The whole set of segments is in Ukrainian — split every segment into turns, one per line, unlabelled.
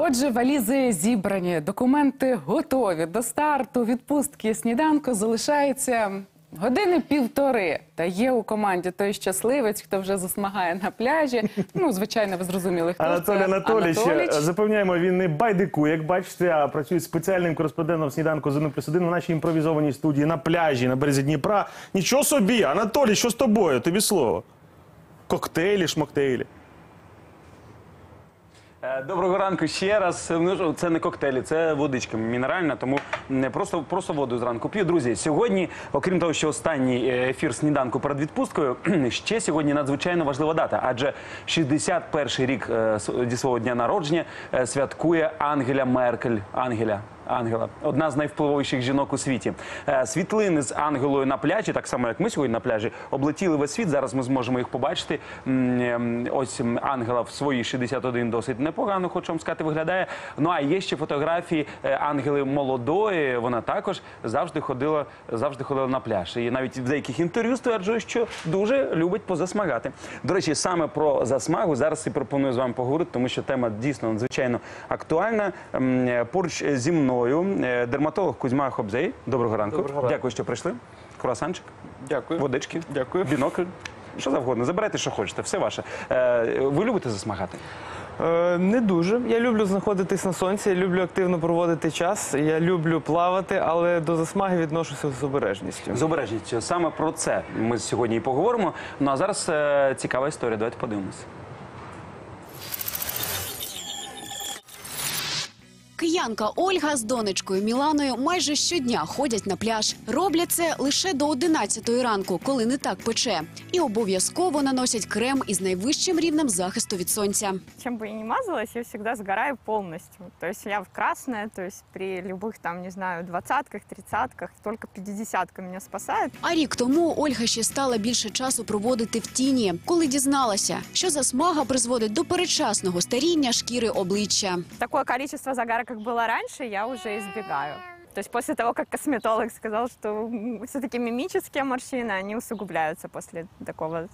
Отже, валізи зібрані, документи готові до старту. Відпустки сніданку залишається години півтори. Та є у команді той щасливець, хто вже засмагає на пляжі. Ну, звичайно, ви зрозуміли, хто
Анатолій
це.
Анатолійович,
Анатоліч.
запевняємо, він не байдикує, як бачите, а працює спеціальним кореспондентом сніданку з 1 плюс 1 в нашій імпровізованій студії на пляжі на березі Дніпра. Нічого собі, Анатолій, що з тобою? Тобі слово. Коктейлі, шмоктейлі.
Е, Доброго ранку ще раз. Ну, Це не коктейлі, це водичка мінеральна, тому не просто, просто воду зранку п'ю. Друзі, сьогодні, окрім того, що останній е, ефір сніданку перед відпусткою, ще сьогодні надзвичайно важлива дата, адже 61-й рік е, зі свого дня народження святкує Ангеля Меркель. Ангеля. Ангела, одна з найвпливовіших жінок у світі. Е, Світлини з Ангелою на пляжі, так само як ми сьогодні на пляжі, облетіли весь світ. Зараз ми зможемо їх побачити. Ем, Ось Ангела в свої 61 досить непогано, хочу вам сказати, виглядає. Ну а є ще фотографії е, Ангели молодої. Вона також завжди ходила, завжди ходила на пляж. І навіть в деяких інтерв'ю стверджує, що дуже любить позасмагати. До речі, саме про засмагу зараз і пропоную з вами поговорити, тому що тема дійсно надзвичайно актуальна. Е, Поруч зі мною е, дерматолог Кузьма Хобзей. Доброго ранку.
Доброго ранку.
Дякую, що прийшли. Круасанчик,
Дякую.
водички,
Дякую.
бінокль. Що завгодно, забирайте, що хочете, все ваше. Е, ви любите засмагати?
Е, не дуже. Я люблю знаходитись на сонці, я люблю активно проводити час. Я люблю плавати, але до засмаги відношуся з обережністю.
З обережністю. Саме про це ми сьогодні і поговоримо. Ну а зараз е, цікава історія. Давайте подивимося.
Киянка Ольга з донечкою Міланою майже щодня ходять на пляж. Роблять це лише до 11 ранку, коли не так пече, і обов'язково наносять крем із найвищим рівнем захисту від сонця.
чем бы я ни мазалась, я всегда сгораю полностью. То есть я в красное, то есть при любых там, не знаю, двадцатках, тридцатках, только пятидесятка меня спасает.
А рік тому Ольга ще стала більше часу проводити в тіні, коли дізналася, що засмага призводить до передчасного старіння шкіри обличчя.
Такое количество загара, как было раньше, я уже избегаю. То есть после того, как косметолог сказал, что все-таки мимические морщины, они усугубляются после такого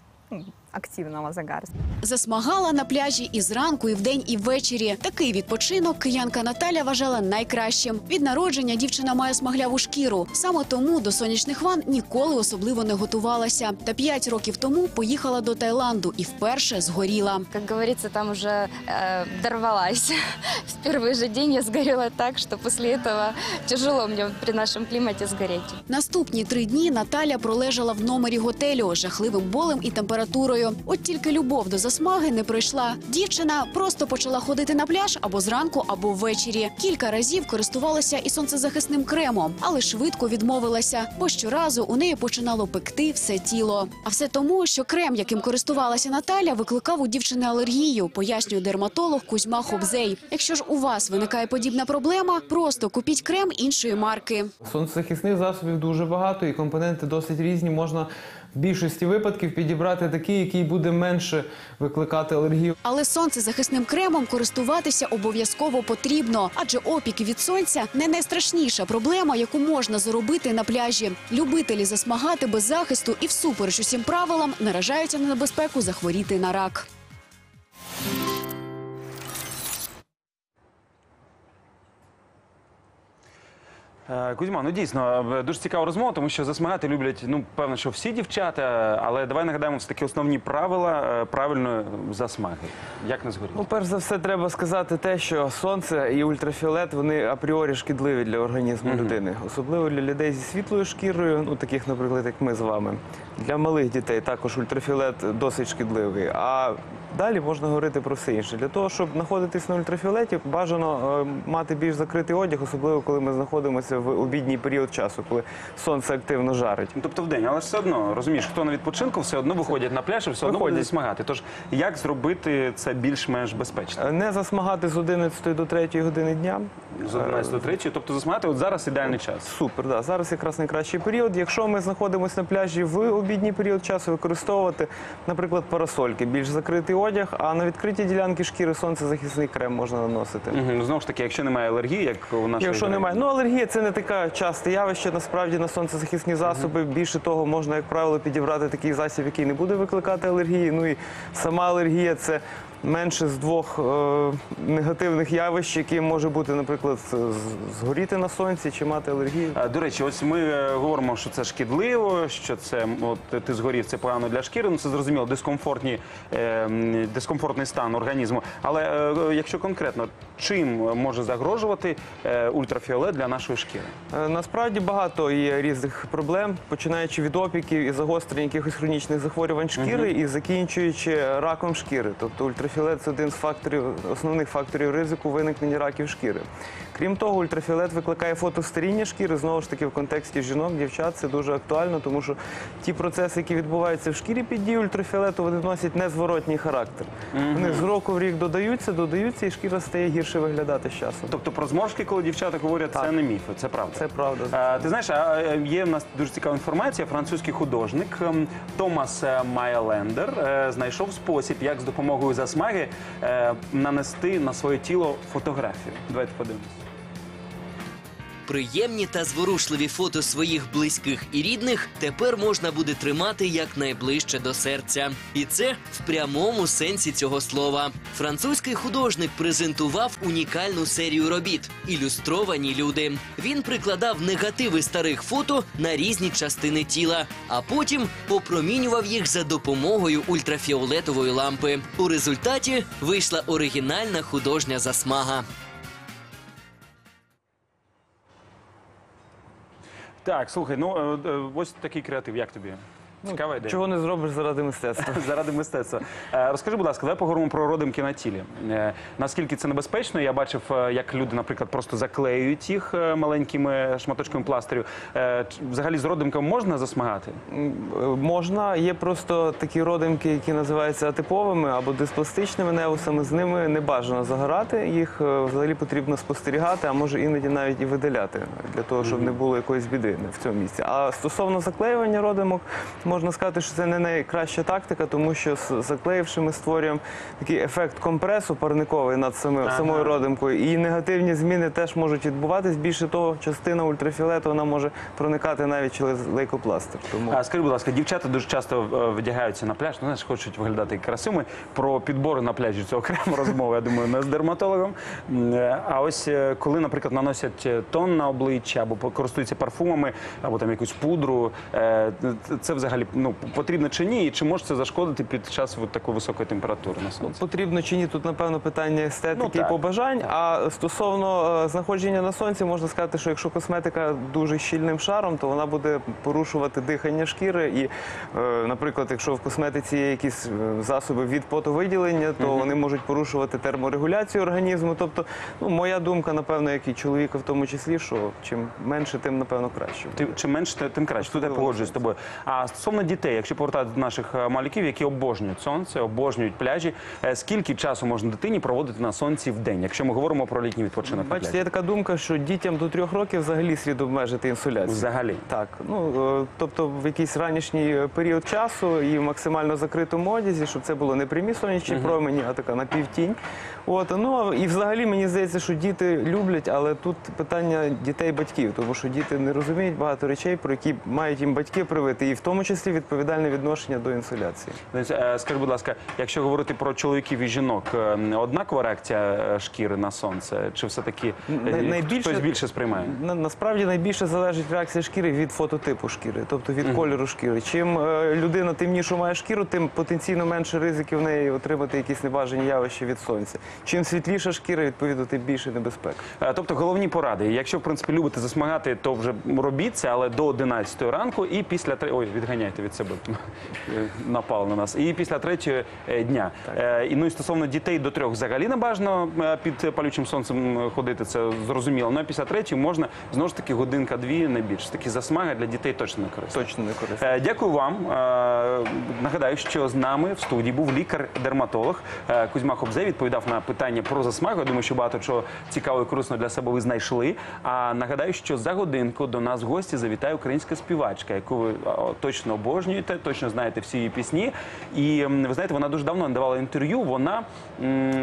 активного загара.
Засмагала на пляжі і зранку, і вдень, і ввечері. Такий відпочинок киянка Наталя вважала найкращим. Від народження дівчина має смагляву шкіру. Саме тому до сонячних ван ніколи особливо не готувалася. Та п'ять років тому поїхала до Таїланду і вперше згоріла.
Как говорится, там уже э, дорвалась. В первый же день я сгорела так, что после этого тяжело мне при нашем климате сгореть.
Наступні три дні Наталя пролежала в номері готелю з жахливим болем і температурою. От тільки любов до засмаги не пройшла. Дівчина просто почала ходити на пляж або зранку, або ввечері. Кілька разів користувалася і сонцезахисним кремом, але швидко відмовилася, бо щоразу у неї починало пекти все тіло. А все тому, що крем, яким користувалася Наталя, викликав у дівчини алергію, пояснює дерматолог Кузьма Хобзей. Якщо ж у вас виникає подібна проблема, просто купіть крем іншої марки.
Сонцезахисних засобів дуже багато, і компоненти досить різні. Можна в більшості випадків підібрати такий, який буде менше викликати алергію.
Але сонцезахисним кремом користуватися обов'язково потрібно, адже опіки від сонця не найстрашніша проблема, яку можна заробити на пляжі. Любителі засмагати без захисту і всупереч усім правилам наражаються на небезпеку захворіти на рак.
Кузьма, ну дійсно е, дуже цікава розмова, тому що засмагати люблять, ну певно, що всі дівчата, але давай нагадаємо все таки основні правила е, правильної засмаги. Як не згоріти?
Ну, перш за все, треба сказати те, що сонце і ультрафіолет вони апріорі шкідливі для організму людини, особливо для людей зі світлою шкірою, ну таких, наприклад, як ми з вами. Для малих дітей також ультрафіолет досить шкідливий. А далі можна говорити про все інше. Для того, щоб знаходитись на ультрафіолеті, бажано е, мати більш закритий одяг, особливо коли ми знаходимося в обідній період часу, коли сонце активно жарить.
Ну, Тобто в день, але все одно розумієш, хто на відпочинку, все одно виходять на пляж і все одно буде засмагати. Тож як зробити це більш-менш безпечно?
Е, Не засмагати з 11 до 3 години дня.
З 11 до 3, тобто засмагати от зараз ідеальний час.
Супер, да. Зараз якраз найкращий період. Якщо ми знаходимося на пляжі в обідній період часу, використовувати, наприклад, парасольки, більш закритий одяг, а на відкриті ділянки шкіри сонцезахисний крем можна наносити.
Угу. Знову ж таки, якщо немає алергії, як у нас
Якщо немає, ну алергія це не таке часте явище. Насправді на сонцезахисні засоби. Більше того, можна, як правило, підібрати такий засіб, який не буде викликати алергії. Ну і сама алергія це менше з двох е, негативних явищ, які може бути, наприклад, з- згоріти на сонці чи мати алергію.
А, До речі, ось ми е, говоримо, що це шкідливо, що це м, от ти згорів, це погано для шкіри. Ну це зрозуміло, дискомфортні е, м, дискомфортний стан організму. Але е, якщо конкретно, чим може загрожувати е, ультрафіолет для нашої шкіри?
Е, Насправді багато є різних проблем, починаючи від опіків і загострень якихось хронічних захворювань шкіри і закінчуючи раком шкіри. Тобто ультрафіолет це один з факторів, основних факторів ризику виникнення раків шкіри. Крім того, ультрафіолет викликає фотостаріння шкіри. Знову ж таки, в контексті жінок, дівчат це дуже актуально, тому що ті процеси, які відбуваються в шкірі під дією ультрафіолету, вони носять незворотній характер. Вони з року в рік додаються, додаються, і шкіра стає гірше виглядати з часом.
Тобто про зморшки, коли дівчата говорять, це не міфи, це правда.
Це правда.
Е, Ти знаєш, е, є в нас дуже цікава інформація. Французький художник ем, Томас е, е, знайшов спосіб, як з допомогою засмаги е, нанести на своє тіло фотографію. Давайте подивимось.
Приємні та зворушливі фото своїх близьких і рідних тепер можна буде тримати якнайближче до серця. І це в прямому сенсі цього слова. Французький художник презентував унікальну серію робіт ілюстровані люди. Він прикладав негативи старих фото на різні частини тіла, а потім опромінював їх за допомогою ультрафіолетової лампи. У результаті вийшла оригінальна художня засмага.
Так, слухай, ну е, е, ось такий креатив. Як тобі? Цікава ідея.
Чого не зробиш заради мистецтва?
Заради мистецтва. Е, Розкажи, будь ласка, давай поговоримо про родимки на тілі. Е, Наскільки це небезпечно? Я бачив, е, як люди, наприклад, просто заклеюють їх е, маленькими шматочками пластирю. Е, ч- Взагалі з родимками можна засмагати?
М, е, Можна, є просто такі родимки, які називаються атиповими або диспластичними невусами. З ними не бажано загорати. Їх е, взагалі потрібно спостерігати, а може іноді навіть і видаляти для того, щоб не було якоїсь біди в цьому місці. А стосовно заклеювання родимок, можна сказати, що це не найкраща тактика, тому що заклеївши ми створюємо такий ефект компресу парниковий над самою родимкою. І негативні зміни теж можуть відбуватись. Більше того, частина ультрафіолету вона може проникати навіть через лейкопластир. Тому
А скажи, будь ласка, дівчата дуже часто е, вдягаються на пляж, ну знаєш, хочуть виглядати красивими. Про підбори на пляжі це окрема розмова, я думаю, не з дерматологом. Е, А ось е, коли, наприклад, наносять тон на обличчя або користуються парфумами, або там якусь пудру, це взагалі ну потрібно чи ні, і чи може це зашкодити під час от такої високої температури на сонці?
Потрібно чи ні, тут напевно питання естетики
Ну,
і побажань. А стосовно е, знаходження на сонці, можна сказати, що якщо косметика дуже щільним шаром, то вона буде порушувати дихання шкіри. І, е, наприклад, якщо в косметиці є якісь е, засоби від потовиділення, то вони можуть порушувати терморегуляцію організму. Тобто, ну моя думка, напевно, як і чоловіка в тому числі, що чим менше, тим напевно краще.
Ти чим менше, тим краще. Тут я погоджуюсь з тобою. А стосовно дітей, якщо повертати до наших е, малюків, які обожнюють сонце, обожнюють пляжі, е, скільки часу можна дитині проводити на сонці в день, якщо ми говоримо про літній відпочинок на
Бачите,
пляжі?
є така думка, що дітям до трьох років взагалі слід обмежити інсуляцію.
Взагалі.
Так, ну е, тобто в якийсь ранішній період часу і в максимально закритому одязі, щоб це було не прямі сонячні промені, а така напівтінь. От ну і взагалі мені здається, що діти люблять, але тут питання дітей-батьків, тому що діти не розуміють багато речей, про які мають їм батьки привити, і в тому числі відповідальне відношення до інсуляції.
Е, будь ласка, якщо говорити про чоловіків і жінок, е, однакова реакція е, шкіри на сонце, чи все-таки е,
найбільше-
хтось більше сприймає?
На, насправді найбільше залежить реакція шкіри від фототипу шкіри, тобто від кольору шкіри. Чим людина темнішу має шкіру, тим потенційно менше ризиків в неї отримати якісь небажані явища від сонця. Чим світліша шкіра, відповідно, тим більше небезпек.
Тобто головні поради. Якщо в принципі любите засмагати, то вже робіть це, але до 11 ранку і після тре- ой, відганяйте від себе Е, напал на нас. І після третього е, дня. Е, І ну і стосовно дітей до трьох взагалі не бажано під палючим сонцем ходити. Це зрозуміло. Ну а після третьої можна знову ж таки годинка-дві не більше. Такі засмаги для дітей точно не корисно.
Точно не корисно.
Е, Дякую вам. Нагадаю, що з нами в студії був лікар-дерматолог Кузьма Хобзе. Відповідав на питання про засмагу. Я думаю, що багато чого цікавого і корисного для себе ви знайшли. А нагадаю, що за годинку до нас в гості завітає українська співачка, яку ви точно обожнюєте, точно знаєте всі її пісні. І ви знаєте, вона дуже давно не давала інтерв'ю. Вона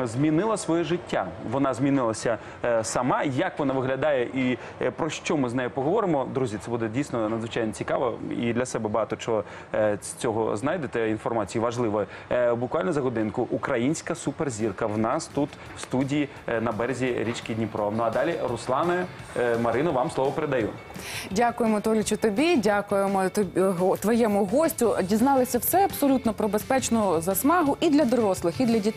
змінила своє життя. Вона змінилася е, сама. Як вона виглядає і е, про що ми з нею поговоримо, друзі, це буде дійсно надзвичайно цікаво. І для себе багато чого е, з цього знайдете інформації важливої. Е, Буквально за годинку українська суперзірка в нас тут в студії е, на березі річки Дніпро. Ну а далі Руслане е, Марино, вам слово передаю.
Дякуємо, Толічу, тобі. Дякуємо тобі, го- твоєму гостю. Дізналися все абсолютно про безпечну засмагу і для дорослих, і для дітей.